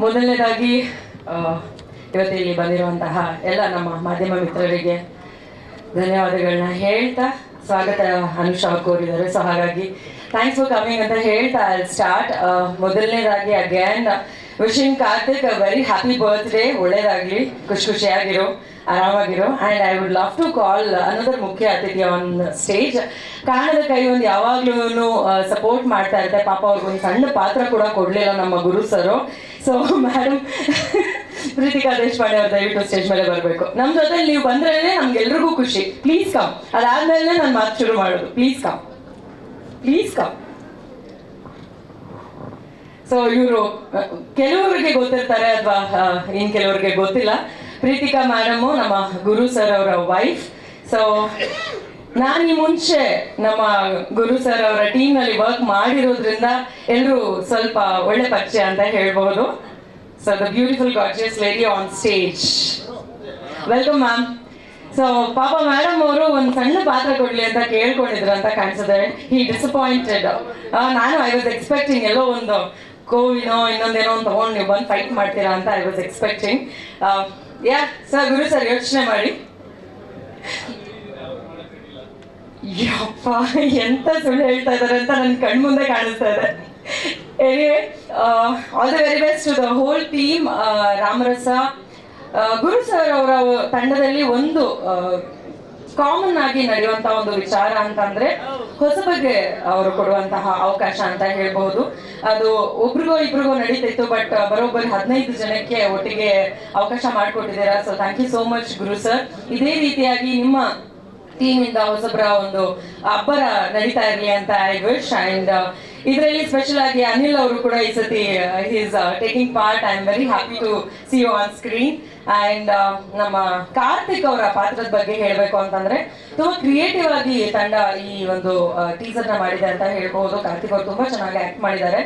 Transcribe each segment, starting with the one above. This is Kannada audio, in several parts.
ಮೊದಲನೇದಾಗಿ ಇವತ್ತು ಇಲ್ಲಿ ಬಂದಿರುವಂತಹ ಎಲ್ಲ ನಮ್ಮ ಮಾಧ್ಯಮ ಮಿತ್ರರಿಗೆ ಧನ್ಯವಾದಗಳನ್ನ ಹೇಳ್ತಾ ಸ್ವಾಗತ ಅನುಷಾ ಕೋರಿದ್ದಾರೆ ಸೊ ಹಾಗಾಗಿ ಥ್ಯಾಂಕ್ಸ್ ಫಾರ್ ಕಮಿಂಗ್ ಅಂತ ಹೇಳ್ತಾ ಸ್ಟಾರ್ಟ್ ಮೊದಲನೇದಾಗಿ again wishing Karthik very happy birthday ಒಳ್ಳೇದಾಗ್ಲಿ, ಖುಷಿ ಖುಷಿಯಾಗಿರು, ಆರಾಮಾಗಿರು. And I would love to call another ಮುಖ್ಯ ಅತಿಥಿ ಆನ್ ಸ್ಟೇಜ್ ಕಾಣದ ಕೈ ಒಂದು ಯಾವಾಗ್ಲೂ ಸಪೋರ್ಟ್ ಮಾಡ್ತಾ ಇರ್ತಾರೆ ಪಾಪ ಅವ್ರಿಗೆ ಒಂದು ಸಣ್ಣ ಪಾತ್ರ ಕೂಡ ಕೊಡ್ಲಿಲ್ಲ ನಮ್ಮ Guru sir so madam Preethika Deshpande ಅವ್ರು ದಯವಿಟ್ಟು ಸ್ಟೇಜ್ ಮೇಲೆ ಬರಬೇಕು. ನಮ್ಮ ಜೊತೆ ನೀವು ಬಂದ್ರೆ ನಮ್ಗೆಲ್ರಿಗೂ ಖುಷಿ. ಪ್ಲೀಸ್ ಕಮ್ ಅದಾದ್ಮೇಲೆ ನಾನು ಮಾತು ಶುರು ಮಾಡೋದು. Please come please come so ಇವರು ಕೆಲವರಿಗೆ ಗೊತ್ತಿರ್ತಾರೆ ಅಥವಾ ಇನ್ ಕೆಲವರಿಗೆ ಗೊತ್ತಿಲ್ಲ. ಪ್ರೀತಿಕಾ ಮ್ಯಾಡಮ್ ನಮ್ಮ ಗುರು ಸರ್ ಅವರ ವೈಫ್ ಸೊ ನಾನು ಈ ಮುಂಚೆ ನಮ್ಮ ಗುರು ಸರ್ ಅವರ ಟೀಮ್ನಲ್ಲಿ ವರ್ಕ್ ಮಾಡಿರೋದ್ರಿಂದ ಎಲ್ಲರೂ ಸ್ವಲ್ಪ ಒಳ್ಳೆ ಪರಿಚಯ ಅಂತ ಹೇಳ್ಬಹುದು. So the beautiful gorgeous lady on stage welcome ma'am so ಪಾಪ ಮೇಡಮ್ ಅವರು ಒಂದು ಸಣ್ಣ ಪಾತ್ರ ಕೊಡ್ಲಿ ಅಂತ ಕೇಳ್ಕೊಂಡಿದ್ರು ಅಂತ ಕಾಣಿಸುತ್ತೆ. ಹಿ ಡಿಸಪಾಯಿಂಟೆಡ್ ನಾನು ಐ ವಾಸ್ ಎಕ್ಸ್ಪೆಕ್ಟಿಂಗ್ ಎಲ್ಲೋ ಒಂದು ಕೋವಿನೋ ಇನ್ನೊಂದೇನೋ ಒಂದು ತಗೊಂಡು ನೀವು ಬಂದು ಫೈಟ್ ಮಾಡ್ತೀರಾ ಅಂತ I was expecting yeah sir Guru sir ಯೋಚನೆ ಮಾಡಿ. ಯಪ್ಪ, ಎಂತ ಸುಳ್ಳು ಹೇಳ್ತಾ ಇದಾರೆ ಅಂತ ನನ್ನ ಕಣ್ಮುಂದೆ ಕಾಣಿಸ್ತಾ ಇದೆ. Anyway all the very best to the whole team Ramarasa Guru sir ಅವರ ತಂಡದಲ್ಲಿ ಒಂದು ಕಾಮನ್ ಆಗಿ ನಡೆಯುವಂತ ಒಂದು ವಿಚಾರ ಅಂತಂದ್ರೆ ಬಗ್ಗೆ ಅವರು ಕೊಡುವಂತಹ ಅವಕಾಶ ಅಂತ ಹೇಳ್ಬಹುದು. ಅದು ಒಬ್ರಿಗೋ ಇಬ್ರಿಗೋ ನಡೀತಿತ್ತು ಬಟ್ ಬರೋಬ್ಬರಿ ಹದಿನೈದು ಜನಕ್ಕೆ ಒಟ್ಟಿಗೆ ಅವಕಾಶ ಮಾಡಿಕೊಟ್ಟಿದ್ದೀರಾ. So thank you so much Guru sir ಇದೇ ರೀತಿಯಾಗಿ ನಿಮ್ಮ ಟೀಮ್ ಇಂದ ಹೊಸಬ್ರ ಒಂದು ಅಬ್ಬರ ನಡೀತಾ ಇರಲಿ ಅಂತ ಐ ವಿಶ್ ಅಂಡ್ ಇದರಲ್ಲಿ ಸ್ಪೆಷಲ್ ಆಗಿ ಅನಿಲ್ ಅವರು ಕೂಡ ಈ ಸತಿ taking part I am very happy to see you on screen and ನಮ್ಮ ಕಾರ್ತಿಕ್ ಅವರ ಪಾತ್ರದ ಬಗ್ಗೆ ಹೇಳಬೇಕು ಅಂತಂದ್ರೆ, ತುಂಬಾ ಕ್ರಿಯೇಟಿವ್ ಆಗಿ ತಂಡ ಈ ಒಂದು ಟೀಸರ್ನ ಮಾಡಿದೆ ಅಂತ ಹೇಳ್ಬಹುದು ಕಾರ್ತಿಕ್ ಅವರು ತುಂಬಾ ಚೆನ್ನಾಗಿ ಆಕ್ಟ್ ಮಾಡಿದ್ದಾರೆ.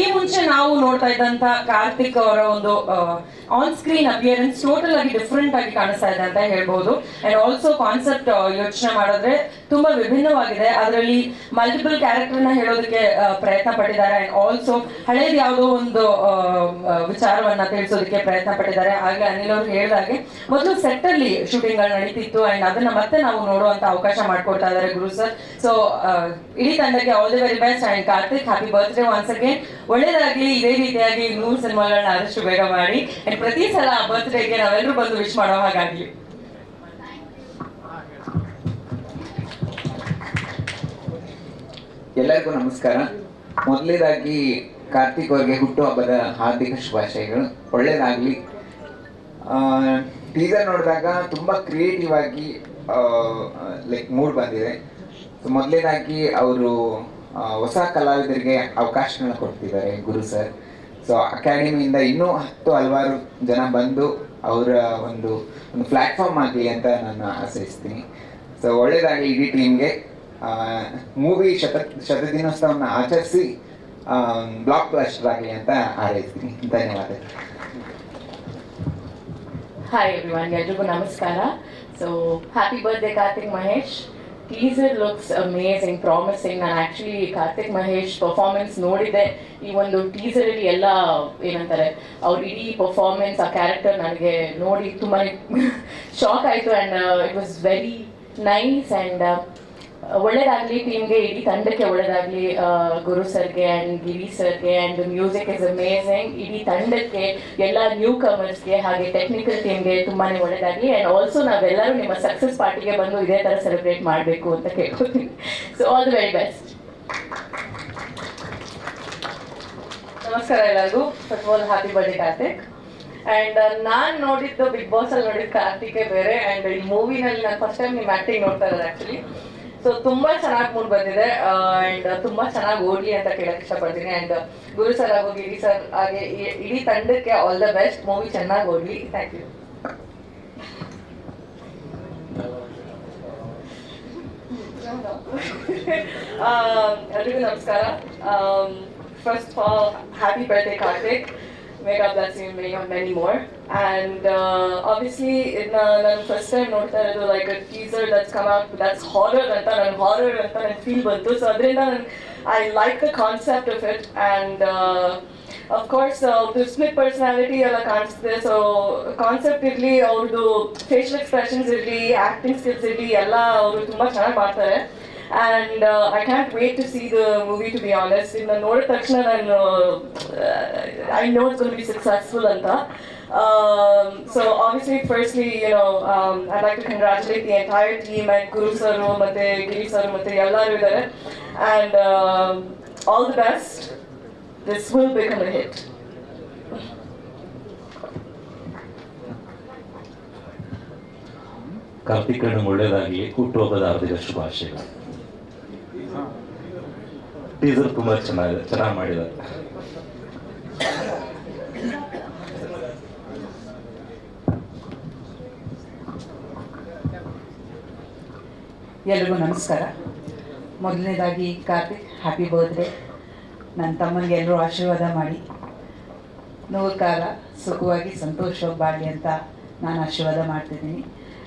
ಈ ಮುಂಚೆ ನಾವು ನೋಡ್ತಾ ಇದ್ದಂತ ಕಾರ್ತಿಕ್ ಅವರ ಒಂದು ಆನ್ ಸ್ಕ್ರೀನ್ ಅಪಿಯರೆನ್ಸ್ ಟೋಟಲ್ ಆಗಿ ಡಿಫ್ರೆಂಟ್ ಆಗಿ ಕಾಣಿಸ್ತಾ ಇದೆ ಅಂತ ಹೇಳ್ಬಹುದು ಅಂಡ್ ಆಲ್ಸೋ ಕಾನ್ಸೆಪ್ಟ್ ಯೋಚನೆ ಮಾಡಿದ್ರೆ ತುಂಬಾ ವಿಭಿನ್ನವಾಗಿದೆ. ಅದರಲ್ಲಿ ಮಲ್ಟಿಪಲ್ ಕ್ಯಾರೆಕ್ಟರ್ನ ಹೇಳೋದಕ್ಕೆ ಪ್ರಯತ್ನ ಪಟ್ಟಿದ್ದಾರೆ. ಅಂಡ್ ಆಲ್ಸೋ ಹಳೇದ್ ಯಾವುದೋ ಒಂದು ವಿಚಾರವನ್ನ ತಿಳಿಸೋದಕ್ಕೆ ಪ್ರಯತ್ನ ಪಟ್ಟಿದ್ದಾರೆ. ಹಾಗೆ ಅನಿಲ್ ಹೇಳಿದಾಗೆ, ಮೊದಲು ಸೆಟ್ ಅಲ್ಲಿ ಶೂಟಿಂಗ್ಗಳು ನಡೀತಿತ್ತು ಅಂಡ್ ಅದನ್ನ ಮತ್ತೆ ನಾವು ನೋಡುವಂತ ಅವಕಾಶ ಮಾಡ್ಕೊಡ್ತಾ ಇದ್ದಾರೆ ಗುರು ಸರ್ ಸೊ ಇಡೀ ತಂಡಕ್ಕೆ all the very best and Karthik happy birthday once again ಒಳ್ಳೇದಾಗ್ಲಿ, ಇದೇ ರೀತಿಯಾಗಿ ನೂರು ಸಿನಿಮಾಗಳನ್ನ ಆದಷ್ಟು ಬೇಗ ಮಾಡಿ. ಅಂಡ್ ಪ್ರತಿ ಸಲ ಆ ಬರ್ತ್ಡೇಗೆ ನಾವೆಲ್ಲರೂ ಬಂದು ವಿಶ್ ಮಾಡೋ ಹಾಗಾಗ್ಲಿ. ಎಲ್ಲರಿಗೂ ನಮಸ್ಕಾರ. ಮೊದಲೇದಾಗಿ ಕಾರ್ತಿಕ್ ಅವರಿಗೆ ಹುಟ್ಟುಹಬ್ಬದ ಹಾರ್ದಿಕ ಶುಭಾಶಯಗಳು. ಒಳ್ಳೇದಾಗ್ಲಿ. ಟೀಸರ್ ನೋಡಿದಾಗ ತುಂಬ ಕ್ರಿಯೇಟಿವ್ ಆಗಿ ಲೈಕ್ ಮೂಡ್ ಬಂದಿದೆ. ಸೊ ಮೊದಲನೇದಾಗಿ ಅವರು ಹೊಸ ಕಲಾವಿದರಿಗೆ ಅವಕಾಶಗಳನ್ನ ಕೊಡ್ತಿದ್ದಾರೆ ಗುರು ಸರ್ ಸೊ ಅಕಾಡೆಮಿಯಿಂದ ಇನ್ನೂ ಹತ್ತು ಹಲವಾರು ಜನ ಬಂದು ಅವರ ಒಂದು ಒಂದು ಪ್ಲ್ಯಾಟ್ಫಾರ್ಮ್ ಆಗಲಿ ಅಂತ ನಾನು ಆಶಯಿಸ್ತೀನಿ ಸೊ ಒಳ್ಳೇದಾಗಲಿ ಇಡೀ ಟೀಮ್ಗೆ ಮೂವಿ ಶತ ಶತದಿನೋತ್ಸವನ ಆಚರಿಸಿ ಬ್ಲಾಕ್ ಆಗಲಿ ಅಂತ ಹಾರೈಸ್ತೀನಿ. ಧನ್ಯವಾದ. ಹಾಯ್ ಎವ್ರಿವನ್ ಎಲ್ರಿಗೂ ನಮಸ್ಕಾರ so happy birthday Karthik Mahesh teaser looks amazing promising ನಾನು ಆ್ಯಕ್ಚುಲಿ ಕಾರ್ತಿಕ್ ಮಹೇಶ್ ಪರ್ಫಾರ್ಮೆನ್ಸ್ ನೋಡಿದ್ದೆ. ಈ ಒಂದು ಟೀಸರಲ್ಲಿ ಎಲ್ಲ, ಏನಂತಾರೆ, ಅವ್ರ ಇಡೀ ಪರ್ಫಾರ್ಮೆನ್ಸ್ ಆ ಕ್ಯಾರೆಕ್ಟರ್ ನನಗೆ ನೋಡಿ ತುಂಬಾ ಶಾಕ್ ಆಯಿತು. And it was very nice and ಒಳ್ಳೇದಾಗ್ಲಿ ಟೀಮ್ಗೆ ಇಡೀ ತಂಡಕ್ಕೆ ಒಳ್ಳೇದಾಗ್ಲಿ ಗುರು ಸರ್ಗೆ ಅಂಡ್ ಗಿರಿ ಸರ್ಗೆ ಅಂಡ್ ಮ್ಯೂಸಿಕ್ ಇಸ್ ಅಮೇಸಿಂಗ್ ಇಡೀ ತಂಡಕ್ಕೆ, ಎಲ್ಲ ನ್ಯೂ ಕಮರ್ಸ್ಗೆ ಹಾಗೆ ಟೆಕ್ನಿಕಲ್ ಟೀಮ್ಗೆ ತುಂಬಾನೇ ಒಳ್ಳೇದಾಗ್ಲಿ. ಅಂಡ್ ಆಲ್ಸೋ ನಾವೆಲ್ಲರೂ ನಿಮ್ಮ ಸಕ್ಸಸ್ ಪಾರ್ಟಿಗೆ ಬಂದು ಇದೇ ತರ ಸೆಲೆಬ್ರೇಟ್ ಮಾಡಬೇಕು ಅಂತ ಕೇಳ್ಕೊತೀನಿ. So all the very best ನಮಸ್ಕಾರ ಎಲ್ಲರಿಗೂ. First all happy birthday Karthik and ನಾನ್ ನೋಡಿದ್ದು ಬಿಗ್ ಬಾಸ್ ಅಲ್ಲಿ ನೋಡಿದ ಕಾರ್ತಿಕ್ ಬೇರೆ. ಅಂಡ್ ಈ ಮೂವಿನಲ್ಲಿ ನಾನು ಫಸ್ಟ್ ಟೈಮ್ ನಿಮ್ಮ ಆಕ್ಟಿಂಗ್ ನೋಡ್ತಾ ಇರೋದು ಆಕ್ಚುಲಿ ಸೊ ತುಂಬಾ ಚೆನ್ನಾಗಿ ಮೂಡ್ ಬಂದಿದೆ ಅಂಡ್ ತುಂಬಾ ಚೆನ್ನಾಗಿ ಓಡ್ಲಿ ಅಂತ ಕೇಳಕ್ ಇಷ್ಟಪಡ್ತೀನಿ. ಅಂಡ್ ಗುರು ಸರ್ ಹಾಗೂ ಗಿರಿ ಸರ್ ಹಾಗೆ ಈ- ಇಡೀ ತಂಡಕ್ಕೆ ಆಲ್ ದ ಬೆಸ್ಟ್ ಮೂವಿ ಚೆನ್ನಾಗಿ ಓಡ್ಲಿ. ಥ್ಯಾಂಕ್ ಯು ಎಲ್ರಿಗೂ ನಮಸ್ಕಾರ. First of all happy birthday Karthik make up bless you may many more and obviously ಇದನ್ನ ನಾನು ಫಸ್ಟ್ ಟೈಮ್ ನೋಡ್ತಾ ಇರೋದು like teaser that's come out that's horror ಅಂತ ನನ್ನ ಹಾರರ್ ಅಂತ ನನ್ನ ಫೀಲ್ ಬಂತು. ಸೊ ಅದರಿಂದ ನಾನು I like the concept of it and of course Smith personality ಎಲ್ಲ ಕಾಣಿಸ್ತದೆ. ಸೊ ಕಾನ್ಸೆಪ್ಟ್ ಇರಲಿ ಅವ್ರದ್ದು ಫೇಶಿಯಲ್ ಎಕ್ಸ್ಪ್ರೆಷನ್ಸ್ ಇರಲಿ ಆಕ್ಟಿಂಗ್ ಸ್ಕಿಲ್ಸ್ ಇರಲಿ, ಎಲ್ಲ ಅವರು ತುಂಬ ಚೆನ್ನಾಗಿ ಮಾಡ್ತಾರೆ. And I can't wait to see the movie to be honest ಇದನ್ನ ನೋಡಿದ ತಕ್ಷಣ ನಾನು I know it's be successful ಅಂತ. So obviously firstly you know I like to congratulate the entire team and Guru sir ಮತ್ತು ಗಿರಿ ಸರ್ ಮತ್ತು ಎಲ್ಲರೂ ಇದ್ದಾರೆ. And all the best this will become a hit. Karthik ಅಣ್ಣ ಒಳ್ಳೇದಾಗಲಿ. ಹುಟ್ಟುಹಬ್ಬದ ಹಾರ್ದಿಕ ಶುಭಾಶಯಗಳು. ಟೀಸರ್ ತುಂಬಾ ಚೆನ್ನಾಗಿದೆ ಚೆನ್ನಾಗಿ ಮಾಡಿದ್ದಾರೆ. ಎಲ್ರಿಗೂ ನಮಸ್ಕಾರ. ಮೊದಲನೇದಾಗಿ ಕಾರ್ತಿಕ್ ಹ್ಯಾಪಿ ಬರ್ತ್ಡೇ ನನ್ನ ತಮ್ಮನಿಗೆ ಎಲ್ಲರೂ ಆಶೀರ್ವಾದ ಮಾಡಿ. ನೂರು ಕಾಲ ಸುಖವಾಗಿ ಸಂತೋಷವಾಗಿ ಬಾಳಿ ಅಂತ ನಾನು ಆಶೀರ್ವಾದ ಮಾಡ್ತಿದ್ದೀನಿ.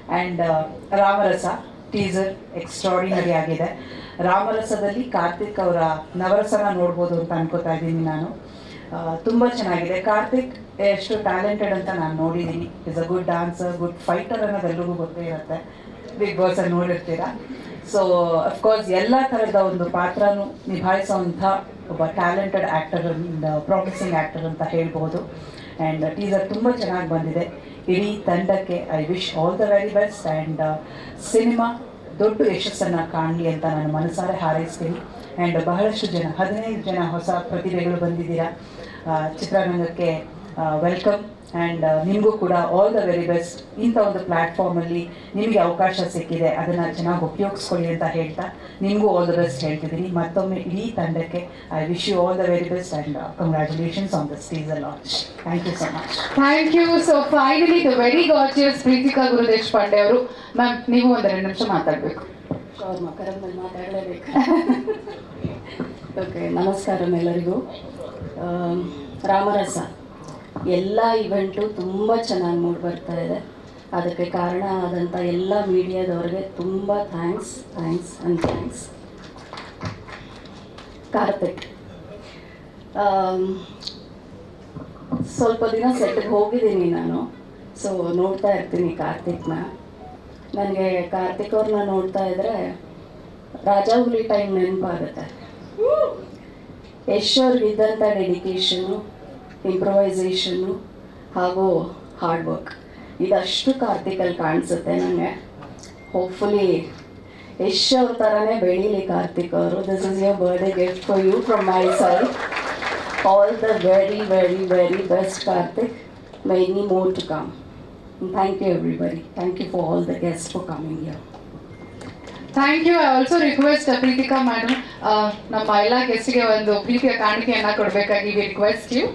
ಆ್ಯಂಡ್ ರಾಮರಸ ಟೀಸರ್ ಎಕ್ಸ್ಟ್ರಾಡಿನರಿ ಆಗಿದೆ. ರಾಮರಸದಲ್ಲಿ ಕಾರ್ತಿಕ್ ಅವರ ನವರಸನ ನೋಡ್ಬೋದು ಅಂತ ಅನ್ಕೋತಾ ಇದ್ದೀನಿ ನಾನು. ತುಂಬ ಚೆನ್ನಾಗಿದೆ. ಕಾರ್ತಿಕ್ ಎಷ್ಟು ಟ್ಯಾಲೆಂಟೆಡ್ ಅಂತ ನಾನು ನೋಡಿದ್ದೀನಿ is a good dancer good fighter ಅನ್ನೋದು ಎಲ್ಲರಿಗೂ ಗೊತ್ತೇ ಇರುತ್ತೆ. ಬಿಗ್ ಬಾಸ್ ಅಲ್ಲಿ ನೋಡಿರ್ತೀರಾ? ಸೊ ಅಫ್ಕೋರ್ಸ್ ಎಲ್ಲ ಥರದ ಒಂದು ಪಾತ್ರನೂ ನಿಭಾಯಿಸುವಂಥ ಒಬ್ಬ ಟ್ಯಾಲೆಂಟೆಡ್ ಆ್ಯಕ್ಟರ್ ಪ್ರಾಮಿಸಿಂಗ್ ಆ್ಯಕ್ಟರ್ ಅಂತ ಹೇಳ್ಬೋದು. ಆ್ಯಂಡ್ ಟೀಸರ್ ತುಂಬ ಚೆನ್ನಾಗಿ ಬಂದಿದೆ. ಇಡೀ ತಂಡಕ್ಕೆ I wish all the very best and cinema ದೊಡ್ಡ ಯಶಸ್ಸನ್ನು ಕಾಣಲಿ ಅಂತ ನಾನು ಮನಸಾರೆ ಹಾರೈಸ್ತೀನಿ. ಆ್ಯಂಡ್ ಬಹಳಷ್ಟು ಜನ, ಹದಿನೈದು ಜನ ಹೊಸ ಪ್ರತಿಭೆಗಳು ಬಂದಿದ್ದೀರಾ. ಚಿತ್ರರಂಗಕ್ಕೆ ವೆಲ್ಕಮ್ ಆ್ಯಂಡ್ ನಿಮಗೂ ಕೂಡ ಆಲ್ ದ ವೆರಿ ಬೆಸ್ಟ್ ಇಂಥ ಒಂದು ಪ್ಲ್ಯಾಟ್ಫಾರ್ಮಲ್ಲಿ ನಿಮಗೆ ಅವಕಾಶ ಸಿಕ್ಕಿದೆ ಅದನ್ನು ಚೆನ್ನಾಗಿ ಉಪಯೋಗಿಸ್ಕೊಳ್ಳಿ ಅಂತ ಹೇಳ್ತಾ ನಿಮಗೂ ಆಲ್ ದ ಬೆಸ್ಟ್ ಹೇಳ್ತಿದ್ದೀನಿ. ಮತ್ತೊಮ್ಮೆ ಇಡೀ ತಂಡಕ್ಕೆ I wish you all the very best and congratulations on the season launch thank you so much thank you so finally the very gorgeous Preetika Gurudesh Pandey ಅವರು ಮ್ಯಾಮ್ ನೀವು ಒಂದೆರಡು ನಿಮಿಷ ಮಾತಾಡಬೇಕು. ಅವ್ರ ಮಕರಂದಲ್ಲಿ ಮಾತಾಡಲೇಬೇಕು. ಓಕೆ ನಮಸ್ಕಾರ ಎಲ್ಲರಿಗೂ ರಾಮರಸ. ಎಲ್ಲ ಇವೆಂಟು ತುಂಬ ಚೆನ್ನಾಗಿ ಮೂಡಿ ಬರ್ತಾ ಇದೆ. ಅದಕ್ಕೆ ಕಾರಣ ಆದಂಥ ಎಲ್ಲ ಮೀಡಿಯಾದವ್ರಿಗೆ ತುಂಬ thanks thanks and thanks Karthik ಸ್ವಲ್ಪ ದಿನ ಸೆಟ್ಗೆ ಹೋಗಿದ್ದೀನಿ ನಾನು. ಸೊ ನೋಡ್ತಾ ಇರ್ತೀನಿ ಕಾರ್ತಿಕ್ನ. ನನಗೆ ಕಾರ್ತಿಕ್ ಅವ್ರನ್ನ ನೋಡ್ತಾ ಇದ್ರೆ ರಾಜಾ ಹುಲಿ ಟೈಮ್ ನೆನಪಾಗುತ್ತೆ. ಯಶ್ ಅವ್ರಿಗಿದ್ದಂಥ ಡೆಡಿಕೇಶನು ಇಂಪ್ರೊವೈಸೇಷನ್ನು ಹಾಗೂ ಹಾರ್ಡ್ ವರ್ಕ್ ಇದಷ್ಟು ಕಾರ್ತಿಕಲ್ಲಿ ಕಾಣಿಸುತ್ತೆ ನನಗೆ ಹೋಪ್ಫುಲಿ ಯಶ್ ಅವ್ರ ಥರನೇ ಬೆಳೀಲಿ ಕಾರ್ತಿಕ್ ಅವರು this is your birthday gift for you from my side all the very very very best Karthik many more to come thank you everybody thank you for all the guest for coming here thank you I also request Preethika madam ನಮ್ಮ ಎಲ್ಲ ಗೆಸ್ಟ್ಗೆ ಒಂದು ಪ್ರೀತಿಯ ಕಾಣಿಕೆಯನ್ನ ಕೊಡಬೇಕಾಗಿ ವಿ ರಿಕ್ವೆಸ್ಟ್ ಯು